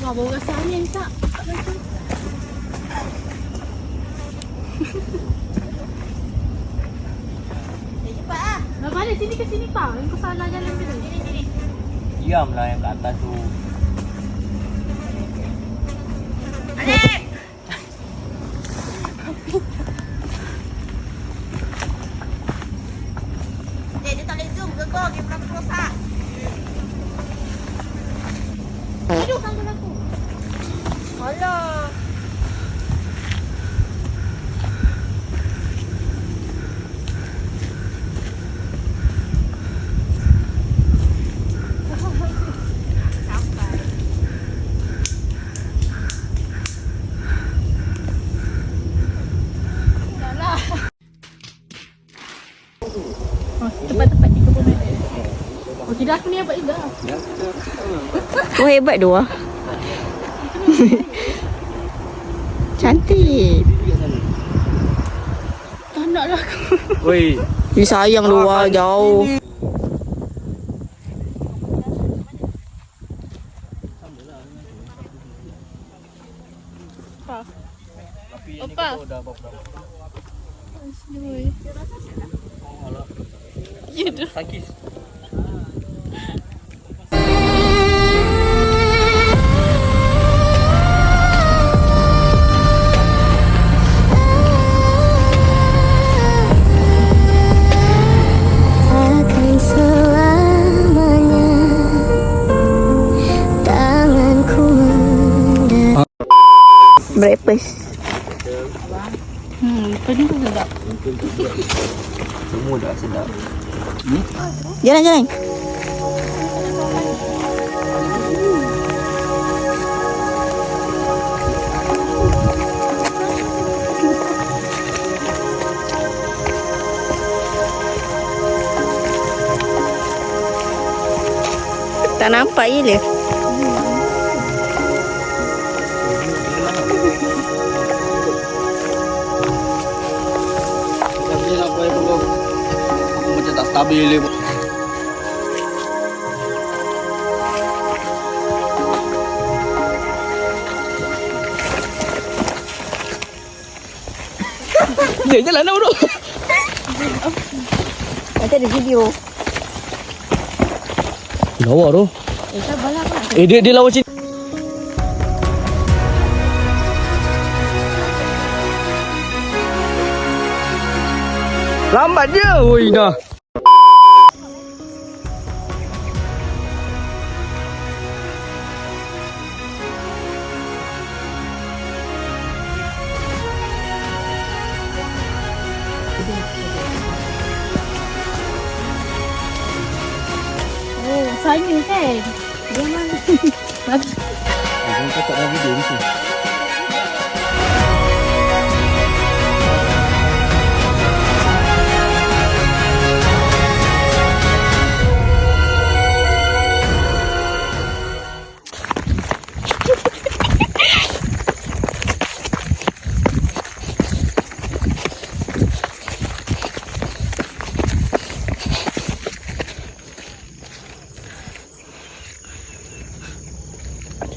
tak. Eh, cepat ah. Dah balik sini ke sini tak? Kau salah jalan ke? Sini, sini. Diamlah yang kat atas tu. Alif! Eh, dia tak boleh zoom ke kau? Dia berapa rosak? Hidup tanggal aku. Alah. Sampai. Dah tepat-tepat 30 minit. Oh, tidak aku ni hebat juga. Kau hebat tu ah. Cantik. Tak nak lah aku. Oi, sayang ah jauh. yang ni Opa. Ya dah. Sakit. Breakfast. Hmm, penuh sedap. Semua dah sedap. Jalan jalan. Tak nampak je le. Tak stabil dia. Jalan dah bro. Nanti ada video. Lawa tu. Eh, sabarlah. Eh dia dia lawa cik. Lambat dia. Oi dah. Oh, saya kan. Dia mana? Bagus. Jangan cakap dalam video ni.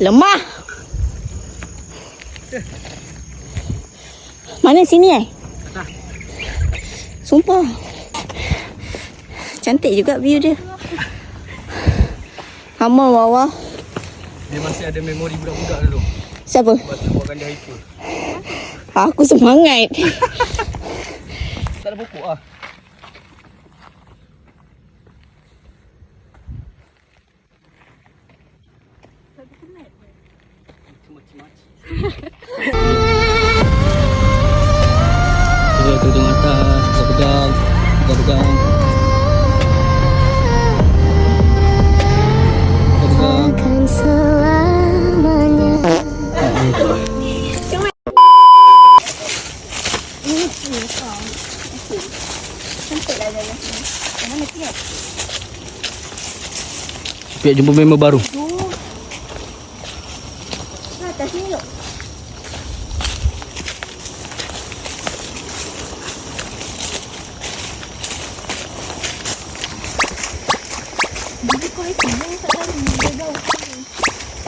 Lemah. Mana sini eh? Sumpah. Cantik juga view dia. Hama bawah. Dia masih ada memori budak-budak dulu. Siapa? Masa buatkan dia. Aku semangat. Tak ada pokok ah. Kita tengok atas, kita pegang, kita pegang. Biar jumpa member baru. Atas ni loh.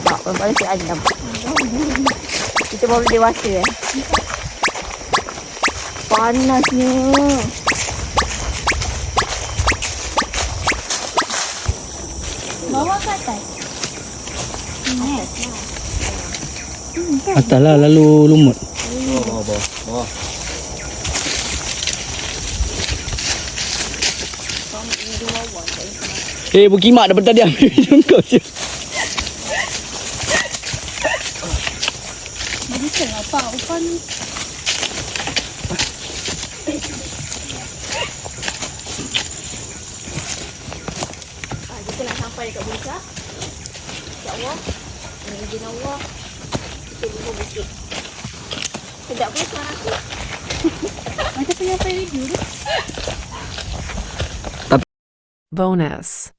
Tak, pada si Adam. Kita baru dewasa eh. Panasnya. Bawah ke atas? Atas lah lalu lumut. Bawah, bawah, bawah. Eh, berkimak daripada tadi ambil hidung kau. Jadi ni? Ah, kita nak sampai dekat puncak. InsyaAllah. Dengan izin Allah. Kita buka bukit. Sedap pun suara aku. Macam penyampai video tu. Bonus.